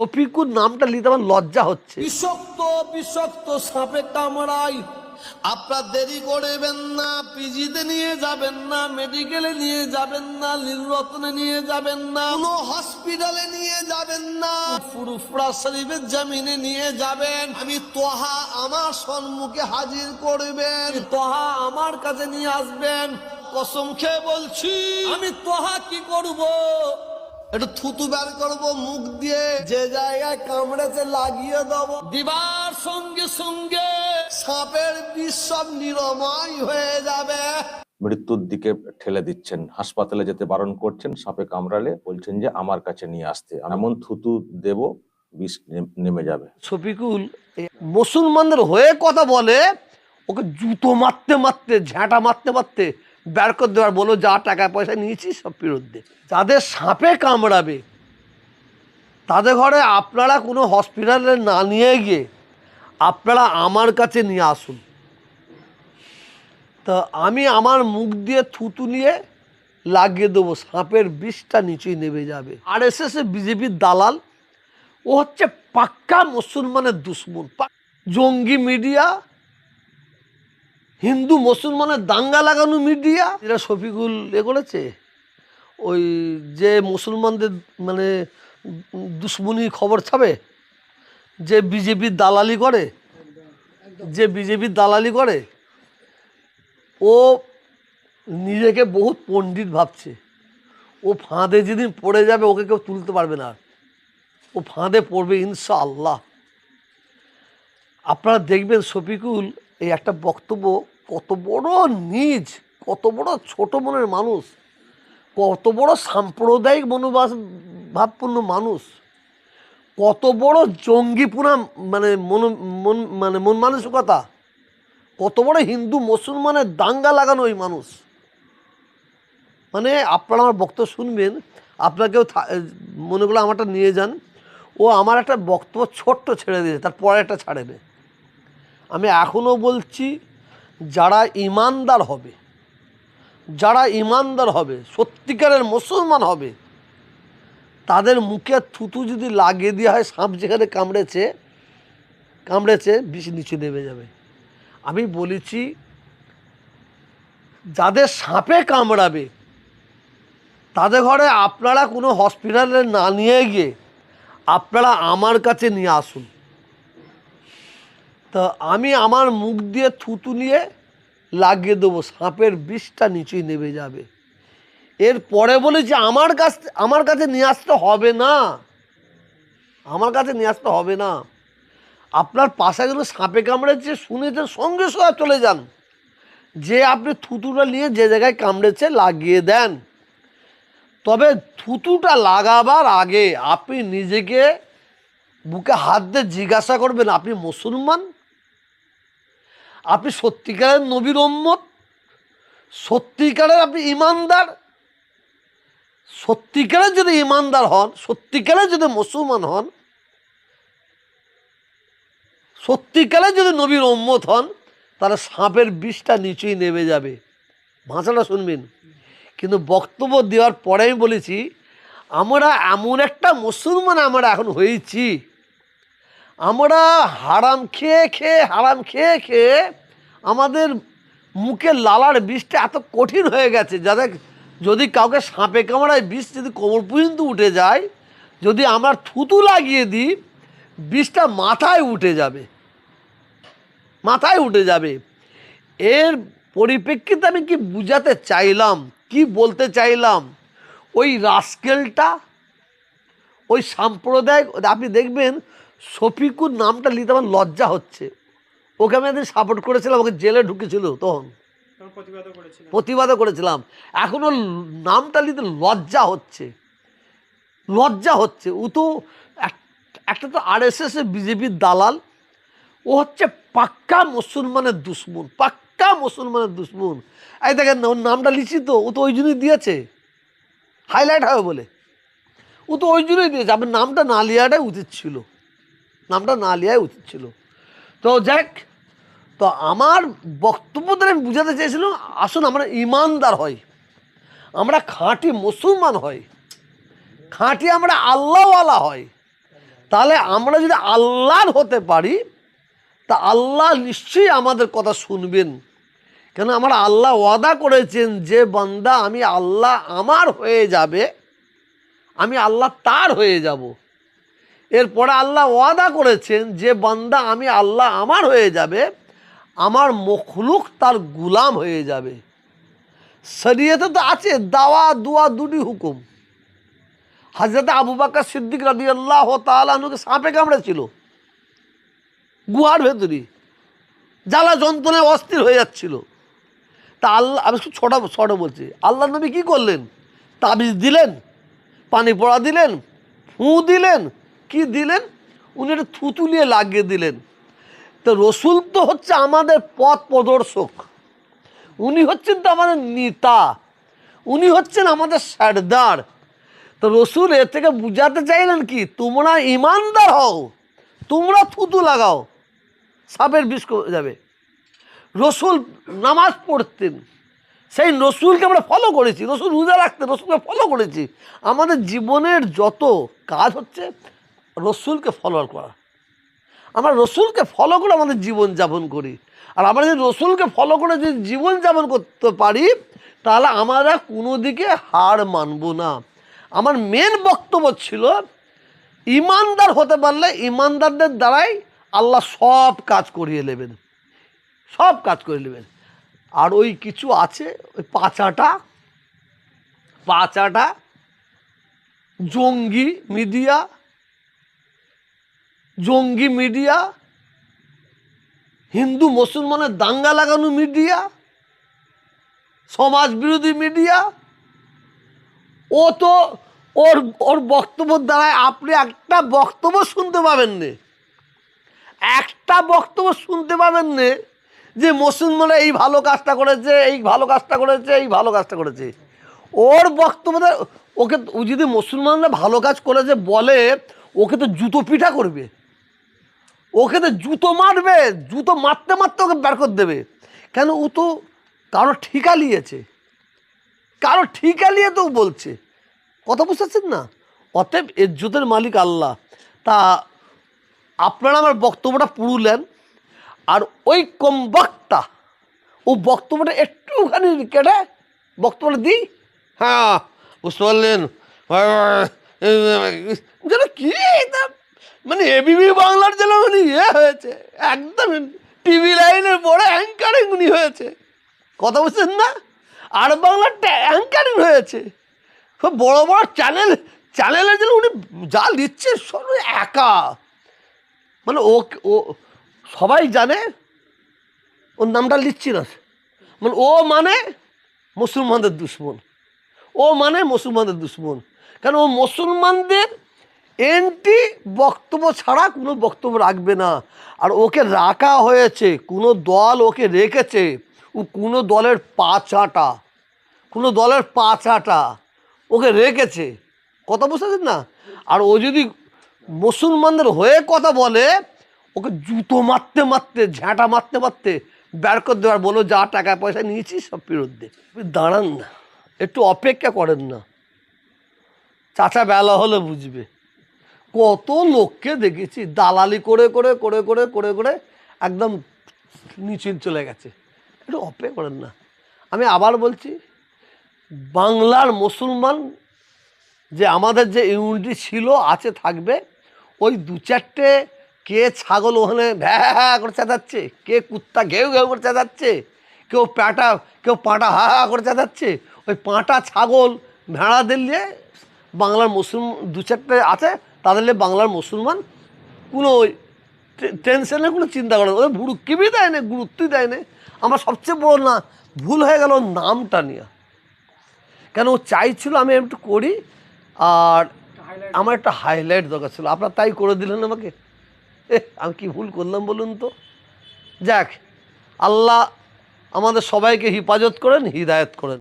রফিকুর নামটা নিতে আমার লজ্জা হচ্ছে। বিষক্ত বিষক্ত সাপে কামড়াই। আপনার দেরি করবেন না, পিজিতে নিয়ে যাবেন না, মেডিকেলে নিয়ে যাবেন না, লীলরত্নে নিয়ে যাবেন না, কোনো হসপিটালে নিয়ে যাবেন না। ফুরুফরা শরীফের জামিনে নিয়ে যাবেন। আমি তোহা আমার সম্মুখে হাজির করবেন। তোহা আমার কাছে নিয়ে আসবেন। কসম খেয়ে বলছি, আমি তোহা কি করব? একটু থুতু বের করব মুখ দিয়ে যে জায়গায় কামড়েছে লাগিয়ে দেবো। দিবার সঙ্গে সঙ্গে সাপের বিষ সব নিরাময় হয়ে যাবে। মৃত্যুর দিকে ঠেলে দিচ্ছেন হাসপাতালে যেতে বারণ করছেন সাপে কামড়ালে বলছেন যে আমার কাছে নিয়ে আসতে। এমন থুতু দেব বিষ নেম- নেমে যাবে। শফিকুল মুসলমানদের হয়ে কথা বলে ওকে জুতো মারতে মারতে ঝাঁটা মারতে মারতে বের করে দেওয়ার, বলো যা টাকা পয়সা নিয়েছি সব ফেরত দে। যাদের সাপে কামড়াবে, তাদের ঘরে আপনারা কোনো হসপিটালে না নিয়ে গিয়ে আপনারা আমার কাছে নিয়ে আসুন। তা আমি আমার মুখ দিয়ে থুতু নিয়ে লাগিয়ে দেবো, সাপের বিষটা নিচেই নেমে যাবে। আর এস এস বিজেপির দালাল, ও হচ্ছে পাক্কা মুসলমানের দুশ্মন। জঙ্গি মিডিয়া হিন্দু মুসলমানের দাঙ্গা লাগানো মিডিয়া এরা শফিকুল এ করেছে? ওই যে মুসলমানদের মানে দুশ্মনী খবর ছাবে যে বিজেপির দালালি করে? যে বিজেপির দালালি করে? ও নিজেকে বহুত পণ্ডিত ভাবছে। ও ফাঁদে যেদিন পড়ে যাবে, ওকে কেউ তুলতে পারবে না। ও ফাঁদে পড়বে, ইনশাআল্লাহ। আপনারা দেখবেন শফিকুল এই একটা বক্তব্য কত বড় নিজ, কত বড় ছোট মনের মানুষ, কত বড় সাম্প্রদায়িক মনোবাস ভাবপূর্ণ মানুষ, কত বড় জঙ্গিপুরা মানে মন মন মানে মন মানসিকতা, কত বড় হিন্দু মুসলমানের দাঙ্গা লাগানো ওই মানুষ। মানে আপনারা আমার বক্তব্য শুনবেন, আপনাকেও মনে করলে আমারটা নিয়ে যান। ও আমার একটা বক্তব্য ছোট্ট ছেড়ে দিয়েছে তার একটা ছাড়েবে। আমি এখনও বলছি, যারা ইমানদার হবে, যারা ইমানদার হবে, সত্যিকারের মুসলমান হবে, তাদের মুখে থুতু যদি লাগিয়ে দেওয়া হয়, সাপ যেখানে কামড়েছে কামড়েছে, বিষ নিচে নেমে যাবে। আমি বলেছি, যাদের সাপে কামড়াবে, তাদের ঘরে আপনারা কোনো হসপিটালে না নিয়ে গিয়ে আপনারা আমার কাছে নিয়ে আসুন। তা আমি আমার মুখ দিয়ে থুতু নিয়ে লাগিয়ে দেবো, সাপের বিষটা নিচেই নেমে যাবে। এর পরে বলেছি আমার কাছ আমার কাছে নিয়ে আসতে হবে না। আমার কাছে নিয়ে আসতে হবে না। আপনার পাশে গেলে সাপে কামড়েছে, শুনেছেন, সঙ্গে সঙ্গে চলে যান। যে আপনি থুতুটা নিয়ে যে জায়গায় কামড়েছে লাগিয়ে দেন। তবে থুতুটা লাগাবার আগে আপনি নিজেকে বুকে হাত দিয়ে জিজ্ঞাসা করবেন, আপনি মুসলমান? আপনি সত্যিকারের নবীর উম্মত, সত্যিকারের আপনি ইমানদার, সত্যিকারের যদি ইমানদার হন, সত্যিকারের যদি মুসলমান হন, সত্যিকারের যদি নবীর উম্মত হন, তাহলে সাপের বিষটা নিচেই নেমে যাবে। ভাষাটা শুনবেন। কিন্তু বক্তব্য দেওয়ার পরে আমি বলেছি, আমরা এমন একটা মুসলমান আমরা এখন হয়েছি। আমরা হারাম খেয়ে খেয়ে, হারাম খেয়ে খেয়ে আমাদের মুখে লালার বিষটা এত কঠিন হয়ে গেছে যাদের যদি কাউকে সাঁপে কামড়ায়, বিষ যদি কোমর পর্যন্ত উঠে যায়, যদি আমরা থুতু লাগিয়ে দিই, বিষটা মাথায় উঠে যাবে। মাথায় উঠে যাবে। এর পরিপ্রেক্ষিতে আমি কি বুঝাতে চাইলাম, কি বলতে চাইলাম? ওই রাস্কেলটা, ওই সাম্প্রদায়িক, আপনি দেখবেন শফিকুর নামটা নিতে আমার লজ্জা হচ্ছে। ওকে আমি একদিন সাপোর্ট করেছিলাম ওকে জেলে ঢুকেছিল তখন। প্রতিবাদও করেছিলাম। এখনও নামটা নিতে লজ্জা হচ্ছে। লজ্জা হচ্ছে। ও তো এক- একটা তো আর এস এস বিজেপির দালাল। ও হচ্ছে পাক্কা মুসলমানের দুশ্মন পাক্কা মুসলমানের দুশ্মন। এই দেখেন না ওর নামটা লিখছি তো ও তো ওই জন্যই দিয়েছে। হাইলাইট হবে বলে। ও তো ওই জন্যই দিয়েছে আপনার নামটা না লিয়াটাই উচিত ছিল। নামটা না লিয়াই উচিত ছিল। তো যাক, তো আমার বক্তব্য দ্বারা আমি বুঝাতে চেয়েছিলাম, আসুন আমরা ইমানদার হই। আমরা খাঁটি মুসলমান হই। খাঁটি আমরা আল্লাহওয়ালা হয় তাহলে আমরা যদি আল্লাহর হতে পারি, তা আল্লাহ নিশ্চয়ই আমাদের কথা শুনবেন। কেন আমার আল্লাহ ওয়াদা করেছেন, যে বান্দা আমি আল্লাহ আমার হয়ে যাবে, আমি আল্লাহ তার হয়ে যাব। এরপরে আল্লাহ ওয়াদা করেছেন যে, বান্দা, আমি আল্লাহ আমার হয়ে যাবে, আমার মখলুক তার গুলাম হয়ে যাবে। শরীয়তে তো আছে, দাওয়া, দুয়া দুটি হুকুম। হাজরত আবু বাক্কা সিদ্দিক রাদি আল্লাহ তালুকে সাপে কামড়েছিল, গুহার ভেতরি। জ্বালা যন্ত্রণায় অস্থির হয়ে যাচ্ছিল। তা আল্লাহ, আমি শুধু ছোটা, ছোটো বলছি। আল্লাহ নবী কী করলেন? তাবিজ দিলেন, পানি পড়া দিলেন, ফুঁ দিলেন কি দিলেন? উনি একটা থুতু নিয়ে লাগিয়ে দিলেন। তো রসুল তো হচ্ছে আমাদের পথ প্রদর্শক। উনি হচ্ছেন তো আমাদের নেতা। উনি হচ্ছেন আমাদের সর্দার। তো রসুল এর থেকে বুঝাতে চাইলেন কি, তোমরা ইমানদার হও, তোমরা থুতু লাগাও, সাপের বিষ যাবে। রসুল নামাজ পড়তেন। সেই রসুলকে আমরা ফলো করেছি। রসুল রোজা রাখতেন, রসুলকে ফলো করেছি। আমাদের জীবনের যত কাজ হচ্ছে রসুলকে ফলো করা। আমরা রসুলকে ফলো করে আমাদের জীবন যাপন করি। আর আমরা যদি রসুলকে ফলো করে যদি জীবন যাপন করতে পারি, তাহলে আমরা কোনো দিকে হার মানব না। আমার মেন বক্তব্য ছিল, ইমানদার হতে পারলে ইমানদারদের দ্বারাই আল্লাহ সব কাজ করিয়ে নেবেন। সব কাজ করে নেবেন। আর ওই কিছু আছে, ওই পাচাটা পাচাটা জঙ্গি, মিডিয়া জঙ্গি মিডিয়া, হিন্দু, মুসলমানের দাঙ্গা লাগানো মিডিয়া সমাজ বিরোধী মিডিয়া, ও তো ওর ওর বক্তব্য দ্বারায় আপনি একটা বক্তব্য শুনতে পাবেন না একটা বক্তব্য শুনতে পাবেন না যে মুসলমানরা এই ভালো কাজটা করেছে, এই ভালো কাজটা করেছে, এই ভালো কাজটা করেছে। ওর বক্তব্য ওকে যদি মুসলমানরা ভালো কাজ করেছে বলে, ওকে তো জুতো পিঠা করবে। ওকে তো জুতো মারবে জুতো মারতে মারতে ওকে বের করে দেবে। কেন? ও তো কারও ঠিকা নিয়েছে কারও ঠিকা নিয়ে তো বলছে। কথা বুঝতে পারছেন না? অতএব ইজ্জতের মালিক আল্লাহ। তা আপনারা আমার বক্তব্যটা পুরুলেন আর ওই কম বক্তা ও বক্তব্যটা একটুখানি কেটে বক্তব্যটা দিই? হ্যাঁ বুঝতে পারলেন। যেন কি মানে এবিবি বাংলার যেন উনি ইয়ে হয়েছে, একদম টিভি লাইনের বড় অ্যাঙ্কারিং উনি হয়েছে। কথা বুঝছেন না? আর বাংলার অ্যাঙ্কারিং হয়েছে। সব বড় বড় চ্যানেল চ্যানেলের জন্য উনি যা দিচ্ছে সব একা। মানে ও ও, সবাই জানে, ওর নামটা লিখছি না। মানে ও মানে মুসলমানদের দুশ্মন। ও মানে মুসলমানদের দুশ্মন। কেন ও মুসলমানদের এন্টি বক্তব্য ছাড়া কোনো বক্তব্য রাখবে না। আর ওকে রাখা হয়েছে, কোনো দল ওকে রেখেছে, ও কোনো দলের পাছাটা কোনো দলের পাছাটা ওকে রেখেছে। কথা বুঝতেছেন না? আর ও যদি মুসলমানদের হয়ে কথা বলে, ওকে জুতো মারতে মারতে, ঝাঁটা মারতে মারতে বের করে দেওয়ার বলো, যা টাকা পয়সা নিয়েছি সব ফেরত দে। দাঁড়ান না, একটু অপেক্ষা করেন না। চাচা বেলা হলে বুঝবে। কত লোককে দেখেছি, দালালি করে করে করে করে করে করে একদম নিচে চলে গেছে। একটু অপেক্ষা করেন না। আমি আবার বলছি, বাংলার মুসলমান যে আমাদের যে ইউনিটি ছিল, আছে, থাকবে, ওই দু চারটে কে ছাগল ওখানে ভ্যা হ্যাঁ করে চেঁচাচ্ছে, কে কুত্তা ঘেউ ঘেউ করে চেঁচাচ্ছে, কেউ প্যাটা, কেউ পাঁটা হা হা করে চেঁচাচ্ছে, ওই পাঁটা ছাগল ভেড়া দিলে বাংলার মুসলমান দু চারটে আছে নিয়ে বাংলার মুসলমান কোনো টেনশনে কোনো চিন্তা করে ওদের ভুড়ুকিবি দেয় না, গুরুত্বই দেয় না। আমার সবচেয়ে বড় না, ভুল হয়ে গেল নামটা নিয়ে। কেন ও চাইছিল আমি একটু করি, আর আমার একটা হাইলাইট দরকার ছিল। আপনার তাই করে দিলেন আমাকে? আমি কি ভুল করলাম বলুন তো? যাক, আল্লাহ আমাদের সবাইকে হিফাজত করেন, হিদায়ত করেন।